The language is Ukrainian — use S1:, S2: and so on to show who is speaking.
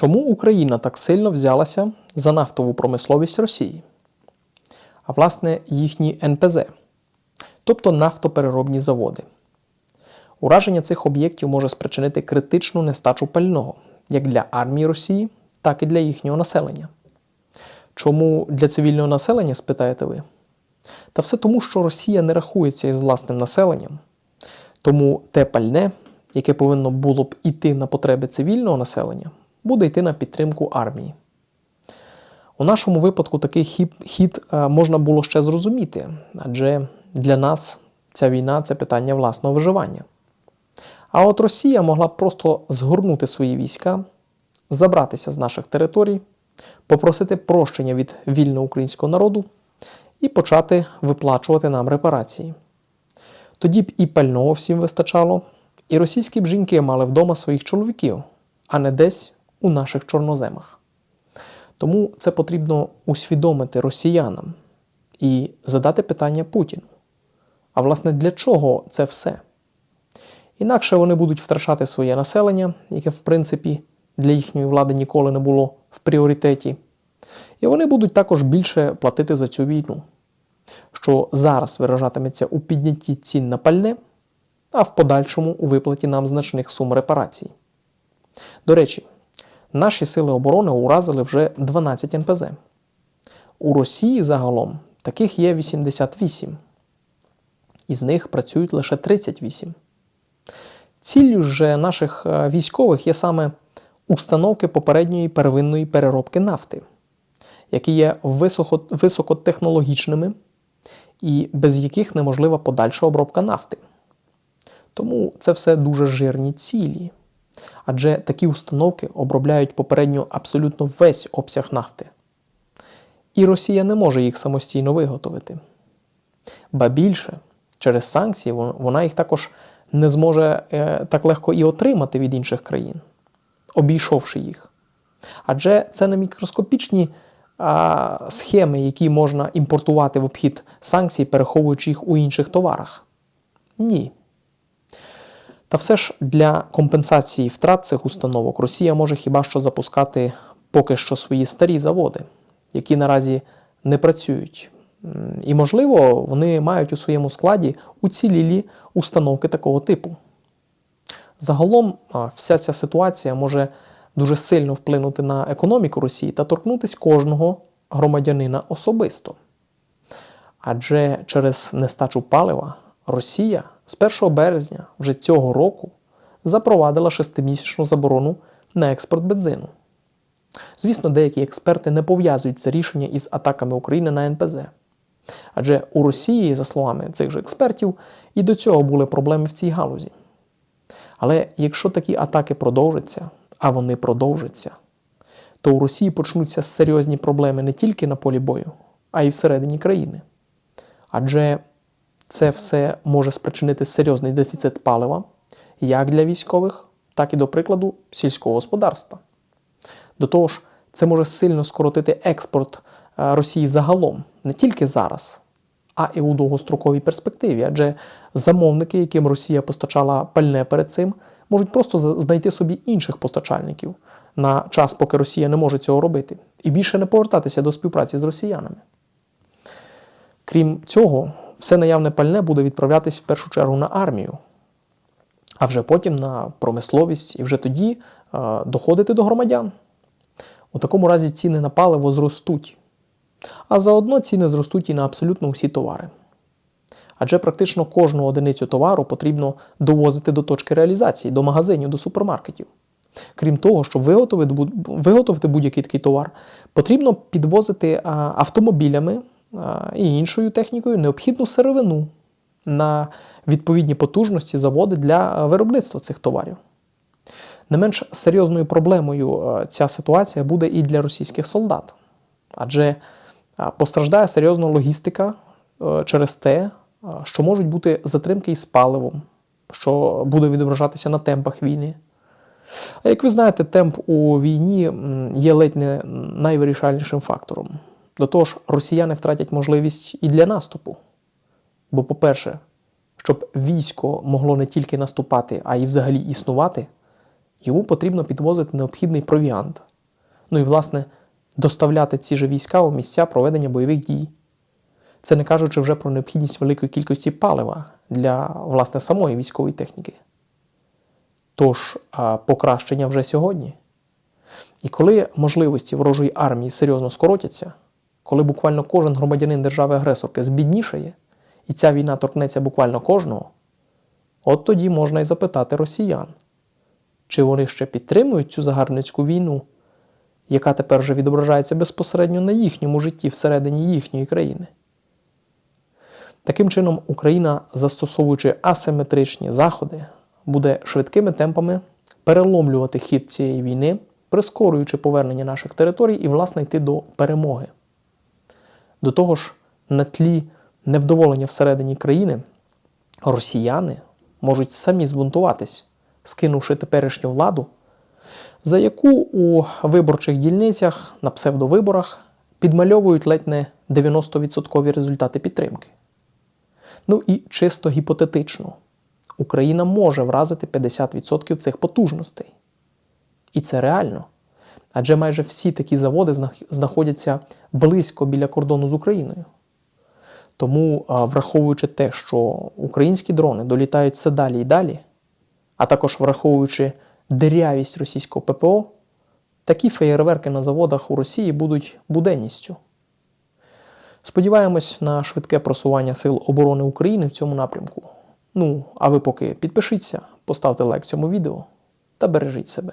S1: Чому Україна так сильно взялася за нафтову промисловість Росії? А власне їхні НПЗ, тобто нафтопереробні заводи. Ураження цих об'єктів може спричинити критичну нестачу пального як для армії Росії, так і для їхнього населення. Чому для цивільного населення, спитаєте ви? Та все тому, що Росія не рахується із власним населенням, тому те пальне, яке повинно було б іти на потреби цивільного населення, буде йти на підтримку армії. У нашому випадку такий хід, е, можна було ще зрозуміти, адже для нас ця війна це питання власного виживання. А от Росія могла б просто згорнути свої війська, забратися з наших територій, попросити прощення від вільного українського народу і почати виплачувати нам репарації. Тоді б і пального всім вистачало, і російські б жінки мали вдома своїх чоловіків, а не десь у наших чорноземах. Тому це потрібно усвідомити росіянам і задати питання Путіну. А власне, для чого це все? Інакше вони будуть втрачати своє населення, яке, в принципі, для їхньої влади ніколи не було в пріоритеті. І вони будуть також більше платити за цю війну, що зараз виражатиметься у піднятті цін на пальне, а в подальшому у виплаті нам значних сум репарацій. До речі, наші сили оборони уразили вже 12 НПЗ. У Росії загалом таких є 88, із них працюють лише 38. Ціллю ж наших е, військових є саме установки попередньої первинної переробки нафти, які є високотехнологічними і без яких неможлива подальша обробка нафти. Тому це все дуже жирні цілі. Адже такі установки обробляють попередньо абсолютно весь обсяг нафти. І Росія не може їх самостійно виготовити. Ба більше, через санкції вона їх також не зможе е, так легко і отримати від інших країн, обійшовши їх. Адже це не мікроскопічні а, схеми, які можна імпортувати в обхід санкцій, переховуючи їх у інших товарах. Ні. Та все ж для компенсації втрат цих установок Росія може хіба що запускати поки що свої старі заводи, які наразі не працюють. І, можливо, вони мають у своєму складі уцілілі установки такого типу. Загалом, вся ця ситуація може дуже сильно вплинути на економіку Росії та торкнутися кожного громадянина особисто. Адже через нестачу палива Росія з 1 березня вже цього року запровадила шестимісячну заборону на експорт бензину. Звісно, деякі експерти не пов'язують це рішення із атаками України на НПЗ. Адже у Росії, за словами цих же експертів, і до цього були проблеми в цій галузі. Але якщо такі атаки продовжаться, а вони продовжаться, то у Росії почнуться серйозні проблеми не тільки на полі бою, а й всередині країни. Адже це все може спричинити серйозний дефіцит палива як для військових, так і, до прикладу, сільського господарства. До того ж, це може сильно скоротити експорт Е, Росії загалом, не тільки зараз, а і у довгостроковій перспективі. Адже замовники, яким Росія постачала пальне перед цим, можуть просто знайти собі інших постачальників на час, поки Росія не може цього робити, і більше не повертатися до співпраці з росіянами. Крім цього, все наявне пальне буде відправлятись в першу чергу на армію, а вже потім на промисловість і вже тоді е, доходити до громадян. У такому разі ціни на паливо зростуть а заодно ціни зростуть і на абсолютно усі товари. Адже практично кожну одиницю товару потрібно довозити до точки реалізації, до магазинів, до супермаркетів. Крім того, щоб виготовити виготовити будь-який такий товар, потрібно підвозити автомобілями і іншою технікою необхідну сировину на відповідні потужності заводи для виробництва цих товарів. Не менш серйозною проблемою ця ситуація буде і для російських солдат. Адже Постраждає серйозна логістика е, через те, що можуть бути затримки із паливом, що буде відображатися на темпах війни. А як ви знаєте, темп у війні є ледь не найвирішальнішим фактором. До того ж, росіяни втратять можливість і для наступу. Бо, по-перше, щоб військо могло не тільки наступати, а й взагалі існувати, йому потрібно підвозити необхідний провіант, Ну і, власне, доставляти ці же війська у місця проведення бойових дій. Це не кажучи вже про необхідність великої кількості палива для власне самої військової техніки. Тож покращення вже сьогодні. І коли можливості ворожої армії серйозно скоротяться, коли буквально кожен громадянин держави-агресорки збіднішає, і ця війна торкнеться буквально кожного, от тоді можна і запитати росіян, чи вони ще підтримують цю загарбницьку війну, яка тепер вже відображається безпосередньо на їхньому житті всередині їхньої країни. Таким чином, Україна, застосовуючи асиметричні заходи, буде швидкими темпами переломлювати хід цієї війни, прискорюючи повернення наших територій і, власне, йти до перемоги. До того ж, на тлі невдоволення всередині країни росіяни можуть самі збунтуватись, скинувши теперішню владу, за яку у виборчих дільницях на псевдовиборах підмальовують ледь не 90% результати підтримки. Ну і чисто гіпотетично, Україна може вразити 50% цих потужностей. І це реально. Адже майже всі такі заводи знаходяться близько біля кордону з Україною. Тому, враховуючи те, що українські дрони долітають все далі і далі, а також враховуючи дирявість російського ППО, такі феєрверки на заводах у Росії будуть буденністю. Сподіваємось на швидке просування Сил оборони України в цьому напрямку. Ну, а ви поки підпишіться, поставте лайк цьому відео та бережіть себе.